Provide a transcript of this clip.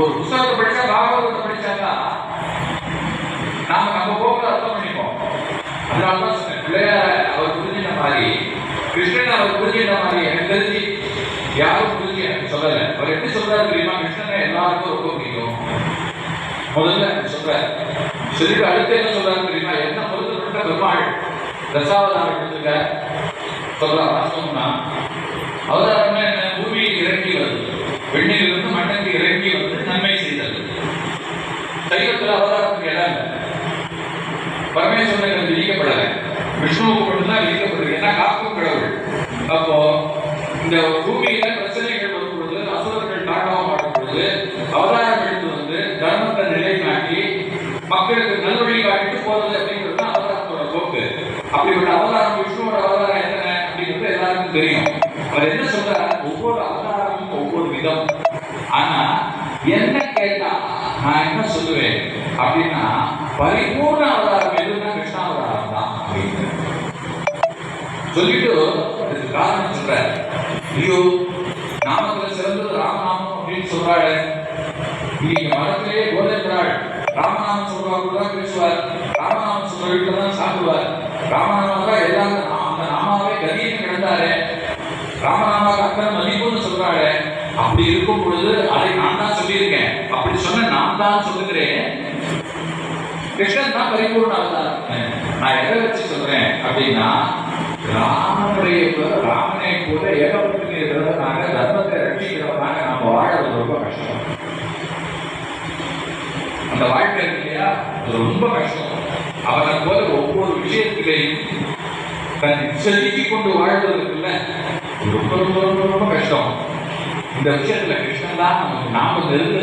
ஒரு புத்தகத்தை படிச்சா பாகவதத்தை படிச்சாக்கா நாம நம்ம போக்குல அர்த்தம் பண்ணிப்போம். அதனால பிள்ளையார அவர் புரிஞ்சின மாதிரி கிருஷ்ணன் அவர் புரிஞ்சின மாதிரி எனக்கு தெரிஞ்சு யாரும் புரிஞ்சு எனக்கு சொல்லல. அவர் எப்படி சொல்றாரு தெரியுமா? கிருஷ்ணனை எல்லாருக்கும் ரொம்ப பிடிக்கும். முதல்ல சொல்றாரு. சொல்லிட்டு அடுத்து என்ன சொல்றாரு தெரியுமா? என்ன பொருத்தப்பட்ட பெருமாள் தசாவதாரம் எடுத்துக்க சொல்றாரு சொன்னா அவதாரம் பரமேஸ்வரனுக்கு வந்து விதிக்கப்படலை விஷ்ணுவுக்கு மட்டும்தான் விதிக்கப்படுது ஏன்னா காக்கும் கடவுள். அப்போ இந்த பூமியில பிரச்சனைகள் வரும் பொழுது அசுரர்கள் தாண்டவம் ஆடும் பொழுது அவதாரம் எடுத்து வந்து தர்மத்தை நிலைநாட்டி மக்களுக்கு நல்வழி காட்டிட்டு போறது அப்படிங்கிறது தான் அவதாரத்தோட போக்கு. அப்படிப்பட்ட அவதாரம் விஷ்ணுவோட அவதாரம் என்ன அப்படிங்கிறது எல்லாருக்கும் தெரியும். அவர் என்ன சொல்றாரு ஒவ்வொரு அவதாரமும் ஒவ்வொரு விதம். ஆனா என்ன கேட்டா நான் என்ன சொல்லுவேன் அப்படின்னா பரிபூர்ண சொல்லிட்டு அதுக்கு காரணம் சொல்ற ஐயோ நாமத்துல சிறந்தது ராமநாமம் அப்படின்னு சொல்றாள். இன்னைக்கு மரத்திலே போதைக்கிறாள் ராமநாமம் சொல்றவங்க கூட தான் பேசுவார். ராமநாமம் சொல்ற வீட்டுல தான் சாப்பிடுவார். ராமநாமம் தான் எல்லாரும் அந்த நாமாவே கதின்னு கிடந்தாரு. ராமநாமாவுக்கு அத்தனை மதிப்புன்னு சொல்றாரு அப்படி இருக்கும் பொழுது அதை நான் தான் சொல்லியிருக்கேன். அப்படி சொன்ன நான் தான் சொல்லுகிறேன். கிருஷ்ணன் தான் பரிபூர்ண அவதாரம் நான் எதை வச்சு சொல்றேன் அப்படின்னா ராமனுடைய ராமனை போல ஏகப்பட்டு இருக்கிறவனாக தர்மத்தை ரட்சிக்கிறவனாக நாம வாழறது ரொம்ப கஷ்டம். அந்த வாழ்க்கை இல்லையா? அது ரொம்ப கஷ்டம். அவனை போல ஒவ்வொரு விஷயத்திலையும் தன் செலுத்தி கொண்டு வாழ்வது இருக்குல்ல ரொம்ப ரொம்ப ரொம்ப கஷ்டம். இந்த விஷயத்துல கிருஷ்ணன் தான் நமக்கு நாம நெருங்க